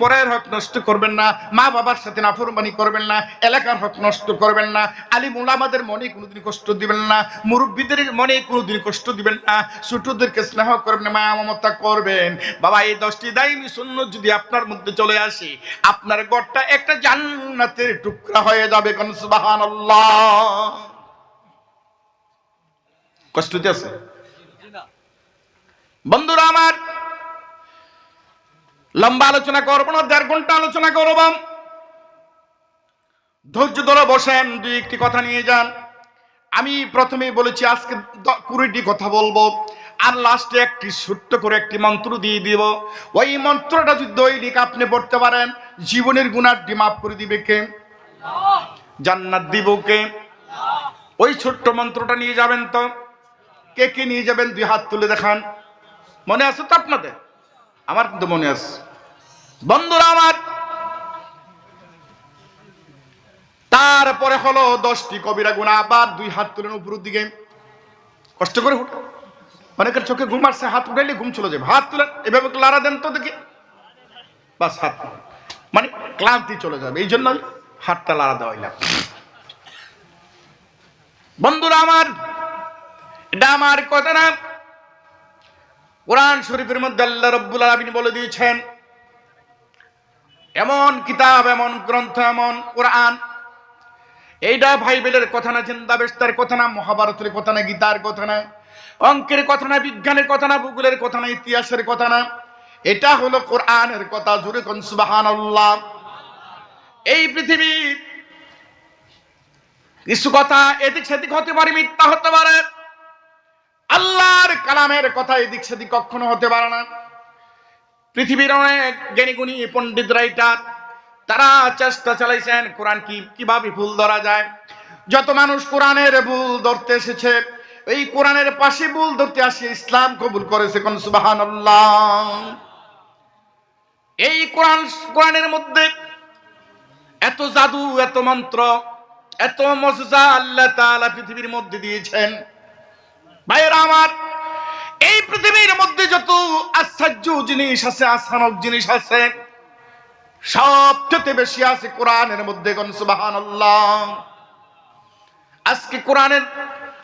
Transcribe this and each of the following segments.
পরের হক নষ্ট করবেন না, মা বাবার সাথে নাফরমানি করবেন না, এলাকার হক নষ্ট করবেন না, আলিম উলামাদের মনে কোনোদিন কষ্ট দিবেন না, মুরব্বীদের মনে কোনোদিন কষ্ট দিবেন না, ছোটদেরকে স্নেহ করবেন না মায়া মমতা করবেন। বাবা, এই দশটি দায়নি শূন্য যদি আপনার মধ্যে চলে আসে, আপনার গড়টা একটা জান্নাতের টুকরা হয়ে যাবে কষ্ট আছে বন্ধুরা আমার লম্বা আলোচনা করব না, দেড় ঘণ্টা আলোচনা করব। ধৈর্য ধরে বসেন, দুই একটি কথা নিয়ে যান। আমি প্রথমেই বলেছি, আজকে কুড়িটি কথা বলব। আর লাস্টে একটি ছোট্ট করে একটি মন্ত্র দিয়ে দিব। ওই মন্ত্রটা যদি দৈনিক আপনি পড়তে পারেন, জীবনের গুণাটি মাফ করে দিবে কে? জান্নাত দিব কে? ওই ছোট্ট মন্ত্রটা নিয়ে যাবেন তো। কে কে নিয়ে যাবেন, দুই হাত তুলে দেখান। মনে আছে তো আপনাদের? আমার কিন্তু মনে আছে। বন্ধুরা আমার, তারপরে হলো দশটি কবিরা গুণা, আবার দুই হাত তুলেন উপরের দিকে। কষ্ট করে উঠো। অনেকের চোখে ঘুম আসছে, হাত উঠাইলে ঘুম চলে যাবে। হাত তুলেন, এভাবে লাড়া দেন তো দেখি? বাস, হাত মানে ক্লান্তি চলে যাবে, এই জন্য হাতটা লাড়া দেওয়াইলাম বন্ধুরা আমার, এটা আমার কথা না। কোরআন শরীফের মধ্যে আল্লাহ রব্বুল আলামিন বলে দিয়েছেন এমন কিতাব, এমন গ্রন্থ, এমন কোরআন। এইটা বাইবেলের কথা না চিন্তা বেস্তার কথা না, মহাভারতের কথা না, গীতার কথা না, অঙ্কের কথা না, বিজ্ঞানের কথা না, ভূগোলের কথা না, ইতিহাসের কথা না, এটা হলো কোরআনের কথা। জুড়ে কোন সুবহানাল্লাহ। এই পৃথিবী কিছু কথা এদিক সেদিক হতে পারে, মিথ্যা হতে পারে। আল্লাহর কালামের কথা এদিক সেদিক কখনো হতে পারে না। পৃথিবীর অনেক জ্ঞানীগুণী পণ্ডিত রাইটার, তারা চেষ্টা চালাইছেন কোরআন কি, কীভাবে ভুল ধরা যায়। যত মানুষ কোরআনের ভুল ধরতে এসেছে, এই কোরআনের পাশে ভুল ধরতে আসে, ইসলাম কবুল করেছে কোন সুবহানাল্লাহ। এই কোরআন, কোরআনের মধ্যে এত জাদু, এত মন্ত্র, এত মজা আল্লাহ তাআলা পৃথিবীর মধ্যে দিয়েছেন। ভাইয়েরা আমার এই পৃথিবীর মধ্যে যত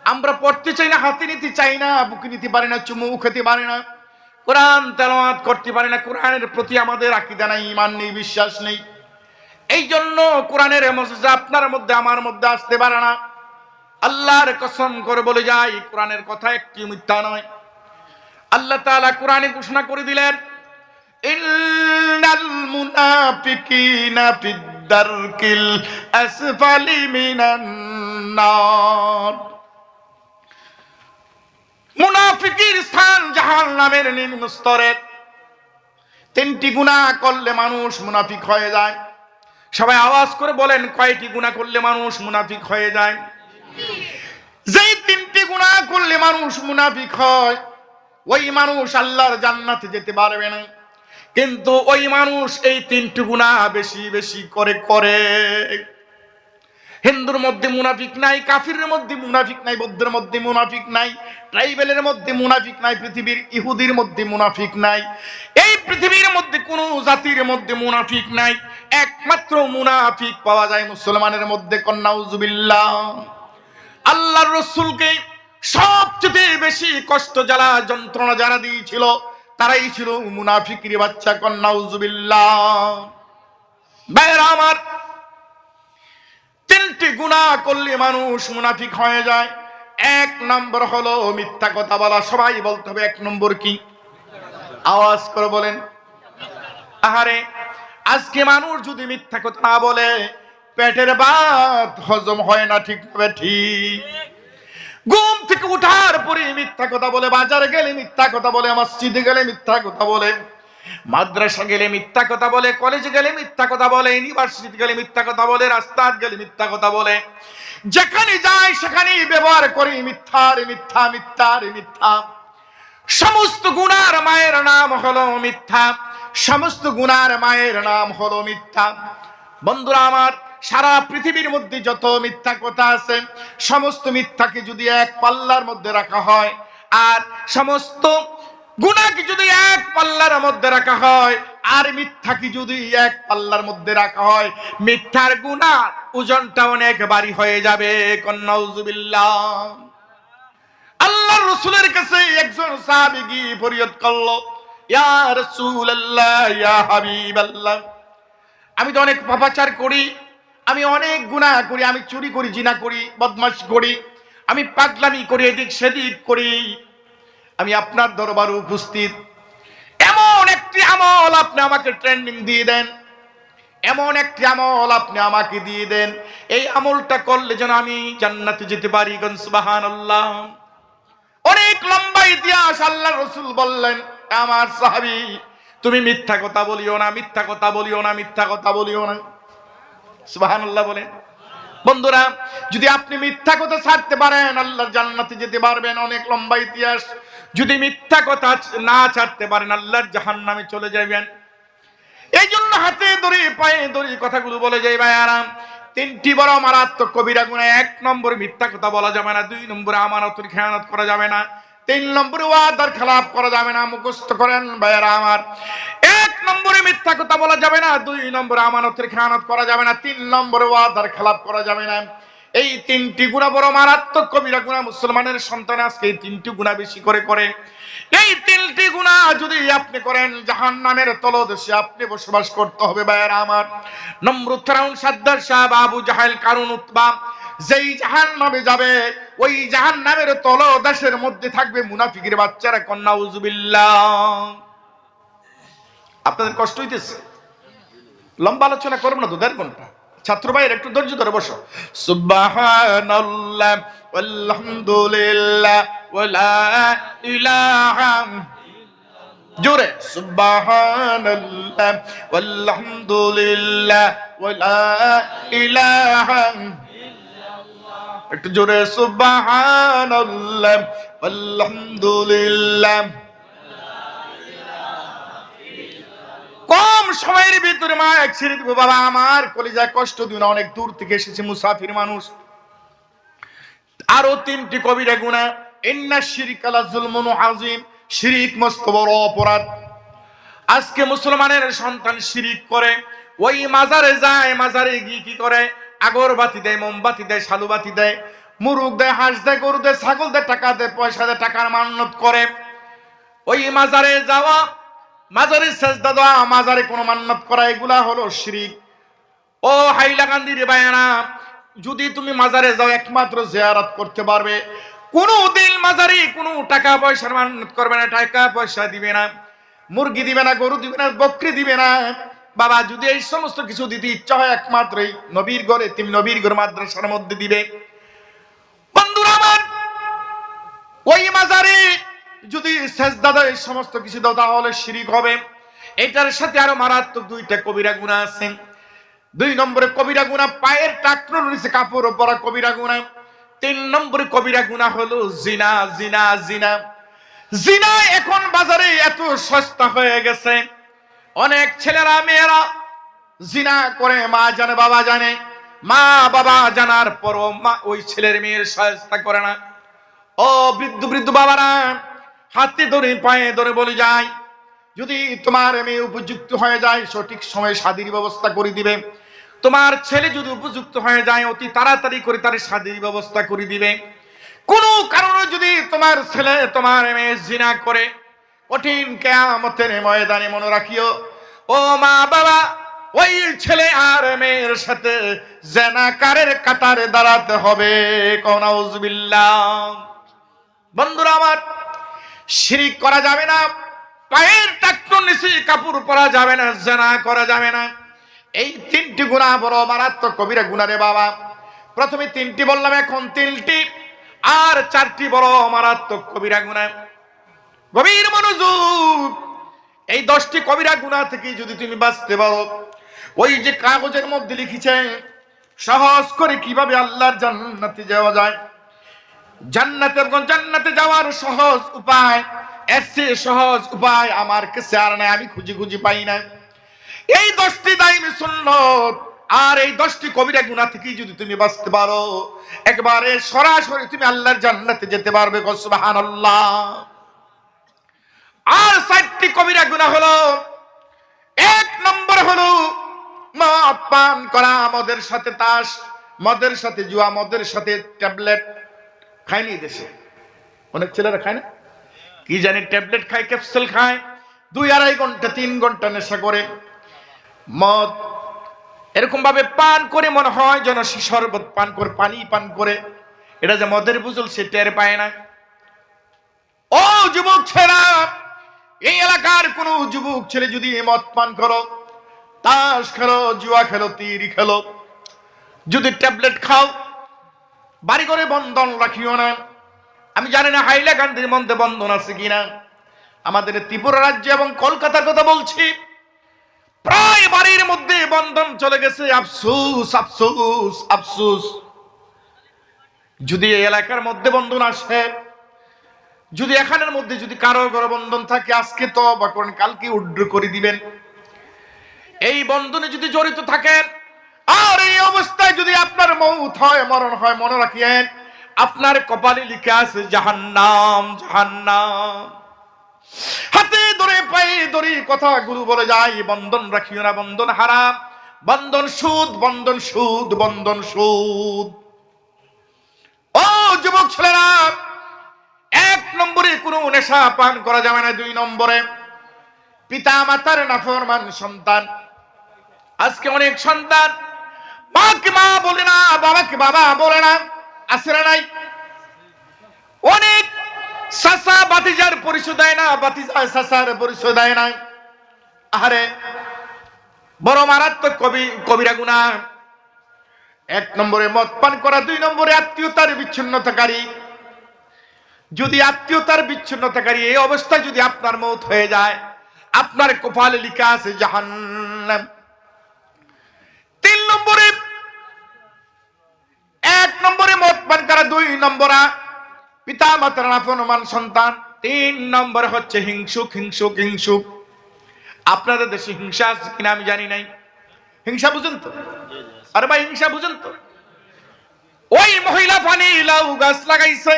আমরা পড়তে চাই না, হাতে নিতে চাই না, বুকে নিতে পারি না, চুমু খেতে পারি না। কোরআন তেলাওয়াত করতে পারি না, কোরআনের প্রতি আমাদের আকিদা নাই ইমান নেই, বিশ্বাস নেই। এই জন্য কোরআনের আপনার মধ্যে, আমার মধ্যে আসতে পারে না। আল্লাহর কসম করে বলে যাই, কোরআনের কথা একটি মিথ্যা নয়। আল্লাহ তাআলা কোরআনে ঘোষণা করে দিলেন, ইন্নাল মুনাফিকিনা ফিদ্দারকিল আসফালি নিম্ন স্তরের তিনটি গুনাহ করলে মানুষ মুনাফিক হয়ে যায়। সবাই আওয়াজ করে বলেন, কয়টি গুণা করলে মানুষ মুনাফিক হয়ে যায়? যেই তিনটি গুনাহ করলে মানুষ মুনাফিক হয় ওই মানুষ আল্লাহর জান্নাতে যেতে পারবে না। কিন্তু ওই মানুষ এই তিনটি গুনাহ বেশি বেশি করে করে। হিন্দুর মধ্যে মুনাফিক নাই, কাফিরের মধ্যে মুনাফিক নাই, বৌদ্ধের মধ্যে মুনাফিক নাই, ট্রাইবেলের মধ্যে মুনাফিক নাই, পৃথিবীর ইহুদির মধ্যে মুনাফিক নাই। এই পৃথিবীর মধ্যে কোনো জাতির মধ্যে মুনাফিক নাই। একমাত্র মুনাফিক পাওয়া যায় মুসলমানের মধ্যে কন্যাউজুবিল্লাহ আল্লাহর রসুলকে সবচেয়ে বেশি কষ্ট জ্বালা যন্ত্রণা যারা দিয়েছিল, তারাই ছিল মুনাফিকির বাচ্চা কন্যাউজুবিল্লাহ ভাইয়েরা আমার, তিনটি গুনাহ করলে মানুষ মুনাফিক হয়ে যায়। এক নম্বর হলো মিথ্যা কথা বলা। সবাই বলতে হবে এক নম্বর কি? আওয়াজ করে বলেন। আহারে, আজকে মানুষ যদি মিথ্যা কথা না বলে, পেটের ভাত হজম হয় না ঠিক ঠিক। ঘুম থেকে উঠার পরে মিথ্যা কথা বলে, বাজারে গেলে মিথ্যা কথা বলে, মসজিদে গেলে মিথ্যা কথা বলে, মাদ্রাসা গেলে মিথ্যা কথা বলে কলেজে গেলে মিথ্যা কথা বলে ইউনিভার্সিটি গেলে মিথ্যা কথা বলে রাস্তায় গেলে মিথ্যা কথা বলে, যেখানে যায় সেখানেই ব্যবহার করে মিথ্যার মিথ্যা মিথ্যার মিথ্যা। সমস্ত গুনার মায়ের নাম হলো মিথ্যা, সমস্ত গুনার মায়ের নাম হলো মিথ্যা। বন্ধুরা আমার সারা পৃথিবীর মধ্যে যত মিথ্যা কথা আছে, সমস্ত মিথ্যাকে যদি এক পাল্লার মধ্যে রাখা হয়, আর সমস্ত গুণাকে যদি এক পাল্লার মধ্যে রাখা হয়, আর মিথ্যা কি যদি এক পাল্লার মধ্যে রাখা হয়, মিথ্যার গুণা ওজনটা অনেক বাড়ি হয়ে যাবে, কন্নাউজুবিল্লাহ। আল্লাহ রসুলের কাছে একজন সাহাবী গিয়ে ফরিয়াদ করল, ইয়া রাসূলুল্লাহ, ইয়া হাবিবাল্লাহ। আমি তো অনেক পাপাচার করি আমি অনেক গুনাহ করি, আমি চুরি করি, জিনা করি, বদমাশ করি, আমি পাগলামি করি, এদিক সেদিক করি। আমি আপনার দরবারে উপস্থিত। এমন একটি আমল আপনি আমাকে ট্রেন্ডিং দিয়ে দেন। এমন একটি আমল আপনি আমাকে দিয়ে দেন। এই আমলটা করলে যেন আমি জান্নাতে যেতে পারি সুবাহান আল্লাহ অনেক লম্বা ইতিহাস আল্লাহ রসুল বললেন আমার সাহাবি, তুমি মিথ্যা কথা বলিও না, মিথ্যা কথা বলিও না, মিথ্যা কথা বলিও না। সুবাহান আল্লাহ বলেন। বন্ধুরা, যদি আপনি মিথ্যা কথা ছাড়তে পারেন, আল্লাহর জান্নাতে যেতে পারবেন, অনেক লম্বা ইতিহাস। যদি মিথ্যা কথা না ছাড়তে পারেন, আল্লাহর জাহান্নামে চলে যাবেন এই জন্য হাতে ধরে, পায়ে ধরে কথাগুলো বলে যাই ভাই আরাম। তিনটি বড় মারাত্মক কবিরা গুণা এক নম্বরে মিথ্যা কথা বলা যাবে না, দুই নম্বরে আমানতের খেয়ানত করা যাবে না। তিন নম্বরে ওয়াদার খেলাপ করা যাবে না, মুখস্থ করেন ভাইয়ারা আমার। এক নম্বরে মিথ্যা কথা বলা যাবে না, দুই নম্বরে আমানতের খেয়ানত করা যাবে না, তিন নম্বরে ওয়াদার খেলাপ করা যাবে না। এই তিনটি গুণা বড় মারাত্মক কবিরা গুণা মুসলমানের সন্তান আজকে এই তিনটি গুণা বেশি করে করে। এই তিনটি গুণা যদি আপনি করেন জাহান নামের তলদেশে আপনি বসবাস করতে হবে ভাইয়ারা আমার। ফেরাউন সাদ্দার সাহেব, আবু জাহেল কারুন উতবা যেই জাহান নামে যাবে, ওই জাহান নামের তলদেশের মধ্যে থাকবে মুনাফিকের বাচ্চারা কন্যা উজুবিল্লাহ আপনাদের কষ্ট হইতেছে? লম্বা আলোচনা করব না তো, দেড় ঘণ্টা। ছাত্র ভাইয়ের একটু ধৈর্য ধরে বসো। ইলাহা জোরে। সুবহানাল্লাহ একটু জোরে, সুবহানাল্লাহ কম সময়ের ভিতরে মা, এক ছেড়ে দিব, বাবা, আমার কলিজায় কষ্ট দিও না, অনেক দূর থেকে এসেছে মুসাফির মানুষ। আরও তিনটি কবিরা গুণা, ইন্না শিরিক আলা জুলমুন আজিম শিরিক মস্ত বড় অপরাধ। আজকে মুসলমানের সন্তান শিরিক করে, ওই মাজারে যায়, মাজারে গিয়ে কি করে? আগরবাতি দেয় মোমবাতি দেয় শালুবাতি দেয় মুরুগ দেয়, হাঁস দেয়, গরু দেয়, ছাগল দেয়, টাকা দেয়, পয়সা দেয়, টাকার মান্যত করে। ওই মাজারে যাওয়া, মাজারে সেজদা দেওয়া, মাজারে কোনো মান্যত করা, এগুলা হলো শিরিক। ও হাইলাকান্দি রে বায়ানা যদি তুমি মাজারে যাও, একমাত্র জিয়ারত করতে পারবে। কোনো দিন মাজারে কোনো টাকা পয়সার মান্যত করবে না, টাকা পয়সা দিবে না, মুরগি দিবে না, গরু দিবে না, বকরি দিবে না। বাবা যদি এই সমস্ত কিছু দিতে ইচ্ছা হয় একমাত্র এই নবীর ঘরে তুমি নবীর ঘর মাদ্রাসার মধ্যে দিবে। ওই মাজারে যদি সেজদা দেয়, এই সমস্ত কিছু শিরিক হবে। এটার সাথে আরও মারাত্মক দুইটা কবিরা গুণা দুই নম্বরে কবিরা গুণা, পায়ের টাকনোর নিচে কাপড় পরা কবিরা গুণা। তিন নম্বরে কবিরা গুণা হলো জিনা জিনা জিনা। জিনা এখন বাজারে এত সস্তা হয়ে গেছে। অনেক ছেলেরা, মেয়েরা জিনা করে মা জানে, বাবা জানে। মা, বাবা জানার পরও মা ওই ছেলের মেয়ের সহায়তা করে না। ও বৃদ্ধ বৃদ্ধ বাবারা, হাতে ধরে, পায়ে ধরে বলে যায়, যদি তোমার মেয়ে উপযুক্ত হয়ে যায়, সঠিক সময়ে স্বাধীন ব্যবস্থা করে দিবে। তোমার ছেলে যদি উপযুক্ত হয়ে যায়, অতি তাড়াতাড়ি করে তার স্বাধীন ব্যবস্থা করে দিবে। কোনো কারণে যদি তোমার ছেলে, তোমার মেয়ে জিনা করে কঠিন কেয়ামতের ময়দানে মনে রাখিও। ও মা বাবা, ওই ছেলে আর মেয়ের সাথে জেনাকারের কাতারে দাঁড়াতে হবে। কনাউজবিল্লাহ বন্ধুরা আমার, শিরিক করা যাবে না, পায়ের টাক্কর নিচে কাপড় পরা যাবে না, জেনা করা যাবে না। এই তিনটি গুণা বড় মারাত্মক কবিরা গুণা রে বাবা। প্রথমে তিনটি বললাম, এখন তিনটি, আর চারটি বড় মারাত্মক কবিরা গুণা। গভীর মনোযোগ। এই দশটি কবিরা গুণা থেকে যদি তুমি বাঁচতে পারো, ওই যে কাগজের মধ্যে লিখেছে, সহজ করে কীভাবে আল্লাহর জান্নাতে যাওয়া যায়? জান্নাতে এবং জান্নাতে যাওয়ার সহজ উপায়, এর চেয়ে সহজ উপায় আমার কাছে আর নাই, আমি খুঁজি খুঁজি পাই না এই দশটি দাইমি সুন্নত আর এই দশটি কবিরা গুণা থেকে যদি তুমি বাঁচতে পারো, একবারে সরাসরি তুমি আল্লাহর জান্নাতে যেতে পারবে সুবহানাল্লাহ। আর চারটি কবিরা গুণা হলো। এক নম্বর হলো মদ করা মদের সাথে তাস, মদের সাথে জুয়া, মদের সাথে ট্যাবলেট খায়নি দেশে। অনেক ছেলেরা খায় না? কি জানি ট্যাবলেট খায়, ক্যাপসুল খায়। দুই আড়াই ঘণ্টা, তিন ঘণ্টা নেশা করে। মদ এরকম ভাবে পান করে মনে হয় যেন সে শরবত পান করে, পানি পান করে। এটা যে মদের বুঝল, সে টের পায় না। ও যুবক ছেলেরা এই এলাকার কোন যুবক ছেলে যদি মদ পান করো, তাস খেলো, জুয়া খেলো, তীর খেলো, যদি ট্যাবলেট খাও, বাড়ি করে বন্ধন রাখিও না। আমি জানি না হাইলাকান্দির মধ্যে বন্ধন আছে কিনা। আমাদের ত্রিপুরা রাজ্য এবং কলকাতার কথা বলছি। প্রায় বাড়ির মধ্যে বন্ধন চলে গেছে। আফসুস আফসুস আফসুস। যদি এই এলাকার মধ্যে বন্ধন আসে যদি এখানের মধ্যে যদি কারও কারও বন্ধন থাকে, আজকে তো বা করেন, কালকে উড্র করে দিবেন। এই বন্ধনে যদি জড়িত থাকেন, আর এই অবস্থায় যদি আপনার মৌত হয়, মরণ হয়, মনে রাখিয়েন, আপনার কপালে লিখে আছে, জাহান্নাম জাহান্নাম। হাতে ধরে, পায়ে ধরে কথাগুলো বলে যায়, বন্ধন রাখিও না, বন্ধন হারাম, বন্ধন সুদ বন্ধন সুদ বন্ধন সুদ। ও যুবক ছেলেরা এক নম্বরে কোনো নেশা পান করা যাবে না দুই নম্বরে। পিতা মাতার নাফরমান সন্তান। আজকে অনেক সন্তান, মাকে মা বলে না, বাবাকে বাবা বলে না না নাই? অনেক সাসা বাতিজার পরিচয় দেয় না, বাতিজা সাসার পরিচয় দেয় না। আহারে, বড় মারাত্মক কবি, কবিরা গুণা। এক নম্বরে মদ পান করা, দুই নম্বরে আত্মীয়তার বিচ্ছিন্নতাকারী। যদি আত্মীয়তার বিচ্ছিন্নতাকারী এই অবস্থায় যদি আপনার মত হয়ে যায়, আপনার কপালে লিখা আছে জাহান্নাম। তিন নম্বরে, এক নম্বরে মদ পান করা, দুই নম্বরা পিতা মাতার আপনমান সন্তান, তিন নম্বর হচ্ছে হিংসুক হিংসুক হিংসুক। আপনাদের দেশে হিংসা আছে কিনা আমি জানি নাই। হিংসা বুঝেন তো? আরে ভাই, হিংসা বুঝেন তো? ওই মহিলা পানি লাউ গাছ লাগাইছে।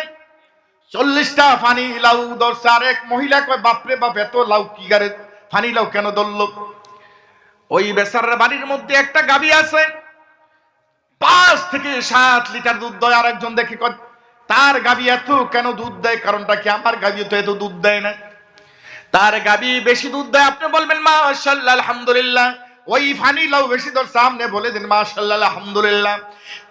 চল্লিশটা ফানি লাউ ধরছে আর এক মহিলা কয়, বাপরে বাপ, এত লাউ কি গারে? ফানি লাউ কেন ধরলো? ওই বেচার বাড়ির মধ্যে একটা গাবি আছে। পাঁচ থেকে সাত লিটার দুধ দেয়। আর একজন দেখে তার গাবি এত কেন দুধ দেয়? কারণটা কি আমার গাবি তো এত দুধ দেয় না? তার গাবি বেশি দুধ দেয়। আপনি বলবেন, মাশাল্লাহ, আলহামদুলিল্লাহ। ওই ফানি লাউ বেশি দর সামনে বলে দিন, মাশাল্লাহ, আলহামদুলিল্লাহ।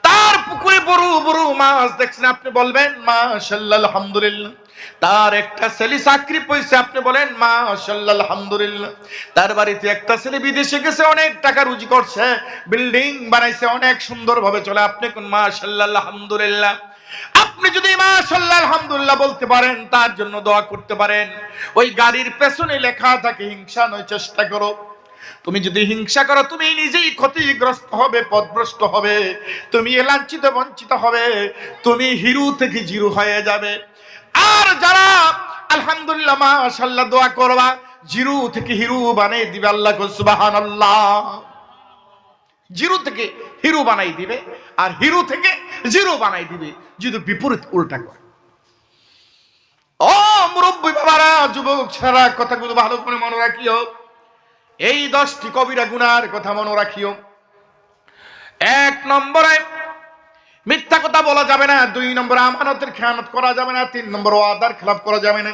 তার পুকুরে বড় বড় মাছ দেখছেন, আপনি বলবেন, মাশাল্লাহ, আলহামদুলিল্লাহ। তার একটা ছেলে চাকরি পয়সা আপনি বলেন, মাশাল্লাহ, আলহামদুলিল্লাহ। তার বাড়িতে একটা ছেলে বিদেশে গেছে, অনেক টাকা রুজি করছে, বিল্ডিং বানাইছে, অনেক সুন্দর ভাবে চলে। আপনি কোন, মাশাল্লাহ, আলহামদুলিল্লাহ? আপনি যদি মাশাল্লাহ, আলহামদুলিল্লাহ বলতে পারেন, তার জন্য দোয়া করতে পারেন। ওই গাড়ির পেছনে লেখা থাকে, হিংসা নয়, চেষ্টা করো। তুমি যদি হিংসা করো, তুমি নিজেই ক্ষতিগ্রস্ত হবে, পদভ্রষ্ট হবে। তুমি লাঞ্ছিত, বঞ্চিত হবে। তুমি হিরু থেকে জিরু হয়ে যাবে। আর যারা আলহামদুলিল্লাহ মাশাল্লাহ দোয়া করবা, জিরু থেকে হিরু বানিয়ে দিবে আল্লাহ সুবাহান আল্লাহ জিরো থেকে হিরো বানাই দিবে, আর হিরু থেকে জিরু বানাই দিবে, যদি বিপরীত উল্টা করে। ও মুরব্বী বাবারা, যুবক ছাড়া কথাগুলো ভালো করে মনে রাখিও। এই দশটি কবিরা গুনার কথা মনে রাখিও। এক নম্বরে, মিথ্যা কথা বলা যাবে না। দুই নম্বর, আমানতের খেয়ানত করা যাবে না। তিন নম্বর, ওয়াদার খেলাপ করা যাবে না।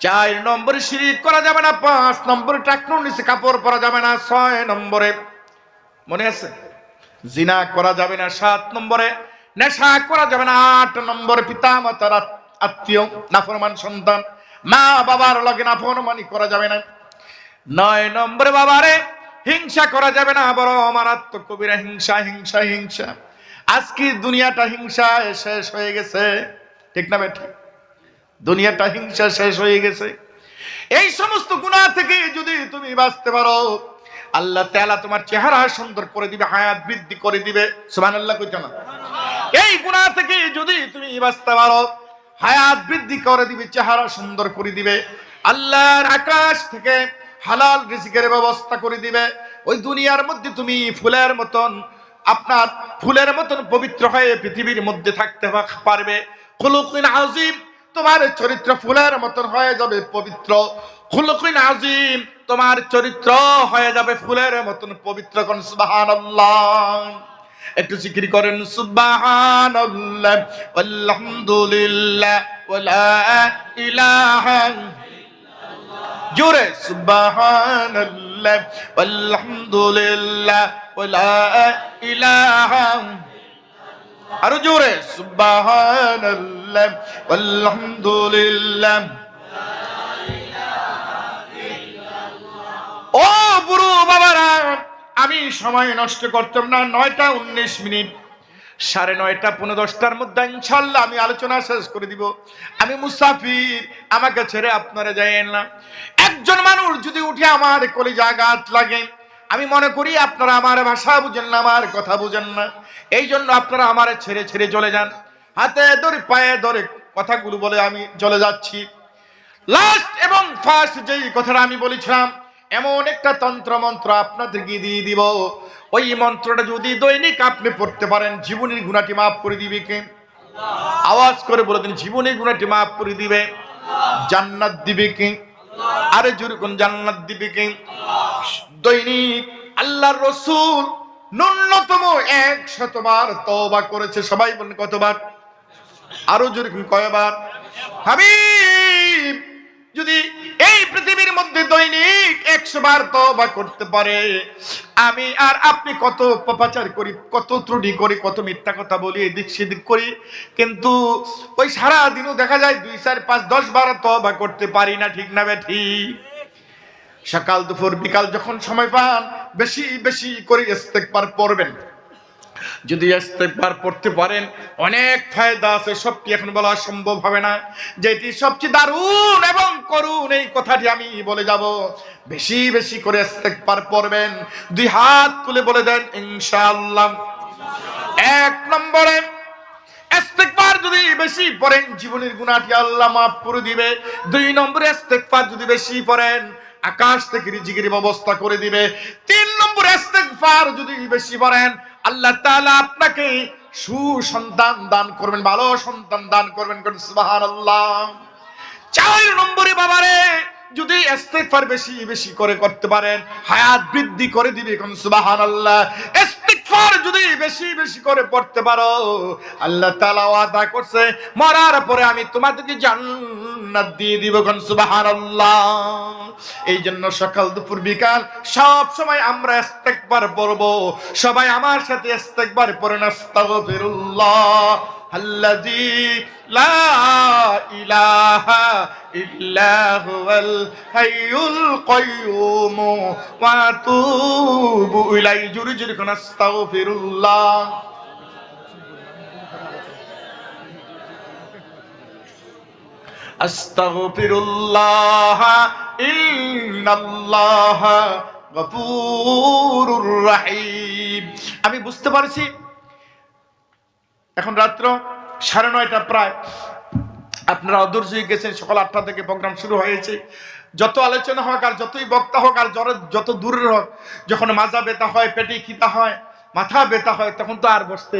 চার নম্বরে, শিরিক করা যাবে না। পাঁচ নম্বরে ট্রাক্টর নিচে কাপড় পরা যাবে না। ছয় নম্বরে, মনে আছে? জিনা করা যাবে না। সাত নম্বরে, নেশা করা যাবে না। আট নম্বরে পিতা মাতার আত্মীয়, নাফরমান সন্তান মা বাবার লগে নাফরমানি করা যাবে না। নয় নম্বরে বাবারে, হিংসা করা যাবে না বড় মারাত্মক কবিরা হিংসা হিংসা হিংসা। আজকে দুনিয়াটা হিংসা শেষ হয়ে গেছে। ঠিক না বেঠিক দুনিয়াটা হিংসা শেষ হয়ে গেছে। এই সমস্ত গুণা থেকে যদি তুমি বাঁচতে পারো, আল্লাহ তাআলা তোমার চেহারা সুন্দর করে দিবে, হায়াত বৃদ্ধি করে দিবে। সুবহানাল্লাহ কইতো না? এই গুণা থেকে যদি তুমি বাঁচতে পারো, হায়াত বৃদ্ধি করে দিবে, চেহারা সুন্দর করে দিবে। আল্লাহর আকাশ থেকে হালাল রিজিকের ব্যবস্থা করে দিবে। ওই দুনিয়ার মধ্যে তুমি ফুলের মতন, আপনার ফুলের মতন পবিত্র হয়ে পৃথিবীর মধ্যে থাকতে পারবে। খুলুকিন আজিম, তোমার চরিত্র ফুলের মতন হয়ে যাবে পবিত্র। খুলুকিন আজিম, তোমার চরিত্র হয়ে যাবে ফুলের মতন পবিত্র কোন? সুবহানাল্লাহ। একটু জিকির করেন, সুবহানাল্লাহ, আলহামদুলিল্লাহ ওয়ালা ইলাহা জোরে, সুবহানাল্লাহ আরও জোরে, সুবহানাল্লাহ ও বুড়ো বাবারা, আমি সময় নষ্ট করতাম না, নয়টা উনিশ মিনিট। সাড়ে নয়টা পনেরো দশটার মধ্যে ইনশাল্লাহ আমি আলোচনা শেষ করে দিব। আমি মুসাফির, আমাকে ছেড়ে আপনারা যাইয়েন না। একজন মানুষ যদি উঠে আমার কলিজা গাছ লাগে, আমি মনে করি আপনারা আমার ভাষা বুঝেন না, আমার কথা বুঝেন না। এই জন্য আপনারা আমার ছেড়ে ছেড়ে চলে যান। হাতে ধরে, পায়ে ধরে কথাগুলো বলে আমি চলে যাচ্ছি। লাস্ট এবং ফার্স্ট যেই কথাটা আমি বলেছিলাম এমন একটা তন্ত্র মন্ত্র আপনাদের আপনাদেরকে দিয়ে দিব। ওই মন্ত্রটা যদি দৈনিক আপনি পড়তে পারেন, জীবনের গুণাটি মাফ করে দিবে কে? আওয়াজ করে বলে দিন, জীবনের গুণাটি মাফ করে দিবে। জান্নাত দিবে কে? আরে জোরে কোন জান্নাত দিবে কে? দৈনিক আল্লাহর রসুল ন্যূনতম এক শতবার তওবা করেছে। সবাই বলেন কতবার? আরও জোরে কয়বার? হাবিব! যদি এই পৃথিবীর মধ্যে দৈনিক একশো বার তবা করতে পারে, আমি আর আপনি কত পাপাচার করি, কত ত্রুটি করি, কত মিথ্যা কথা বলি, এদিক সেদিক করি, কিন্তু ওই সারা দিনও দেখা যায় দুই, চার, পাঁচ, দশ বার তবা করতে পারি না, ঠিক না বে, ঠিক? সকাল, দুপুর, বিকাল যখন সময় পান, বেশি বেশি করে ইস্তেকবার পড়বেন। যদি ইস্তেকবার পড়তে পারেন, অনেক ফায়দা আছে সবটি এখন বলা সম্ভব হবে না? যেটি সবচেয়ে দারুণ এবং করুন এই কথাটি আমি বলে যাব। বেশি বেশি করে ইস্তেকবার পড়বেন। দুই হাত তুলে বলে দেন, ইনশাআল্লাহ। এক নম্বরে ইস্তেগফার যদি বেশি পড়েন, জীবনের গুনাহটি আল্লাহ মাফ করে দিবে। দুই নম্বরে ইস্তেগফার যদি বেশি পড়েন, আকাশ থেকে রিজিকের ব্যবস্থা করে দিবে। তিন নম্বরে ইস্তেগফার যদি বেশি পড়েন আল্লাহ তাআলা আপনাকে সুসন্তান দান করবেন, ভালো সন্তান দান করবেন কোন সুবহানাল্লাহ। চার নম্বরে বাবারে, যদি ইস্তেগফার বেশি বেশি করে করতে পারেন, হায়াত বৃদ্ধি করে দিবে কোন সুবহানাল্লাহ। ইস্তেগফার যদি বেশি বেশি করে পড়তে পারো, আল্লাহ তাআলা ওয়াদা করছে, মরার পরে আমি তোমাদেরকে জান্নাত দিয়ে দিব কোন সুবহানাল্লাহ। এই জন্য সকাল, দুপুর, বিকাল সব সময় আমরা ইস্তিগফার পড়ব। সবাই আমার সাথে ইস্তিগফার পড়েন, আস্তাগফিরুল্লাহ। الذي لا إله إلا هو الحي القيوم وأتوب إليه جري جري كن أستغفر الله أستغفر الله إن الله غفور رحيم আমি বুঝতে পারছি এখন রাত্র সাড়ে নয়টা প্রায়। আপনারা অদূর হয়ে গেছেন, সকাল আটটা থেকে প্রোগ্রাম শুরু হয়েছে। যত আলোচনা হোক আর যতই বক্তা হোক আর জ্বর যত দূরের হোক, যখন মাজা ব্যথা হয়, পেটে খিতা হয়, মাথা ব্যথা হয়, তখন তো আর বসতে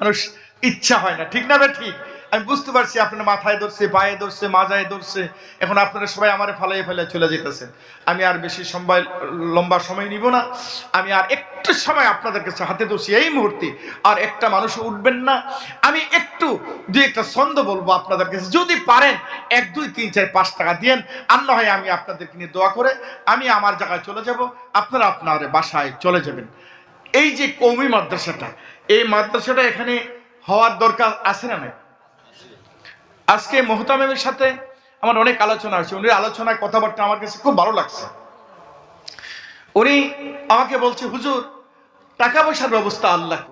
মানুষ ইচ্ছা হয় না। ঠিক না বে ঠিক? আমি বুঝতে পারছি আপনার মাথায় ধরছে, পায়ে ধরছে, মাজায় ধরছে। এখন আপনারা সবাই আমার ফালাই ফেলে চলে যেতেছেন। আমি আর বেশি সময়, লম্বা সময় নিব না। আমি আর একটু সময় আপনাদের কাছে হাতে ধরছি এই মুহূর্তে। আর একটা মানুষ উঠবেন না। আমি একটু, দুই একটা ছন্দ বলব আপনাদের কাছে। যদি পারেন, এক, দুই, তিন, চার, পাঁচ টাকা দিয়েন। আর না হয় আমি আপনাদেরকে নিয়ে দোয়া করে আমি আমার জায়গায় চলে যাব। আপনারা আপনার বাসায় চলে যাবেন। এই যে কৌমি মাদ্রাসাটা, এই মাদ্রাসাটা এখানে হওয়ার দরকার আছে না নাই? আজকে মোহতামেমের সাথে আমার অনেক আলোচনা হয়েছে। উনি আলোচনায় কথাবার্তা আমার কাছে খুব ভালো লাগছে। উনি আমাকে বলছে, হুজুর, টাকা পয়সার ব্যবস্থা আল্লাহ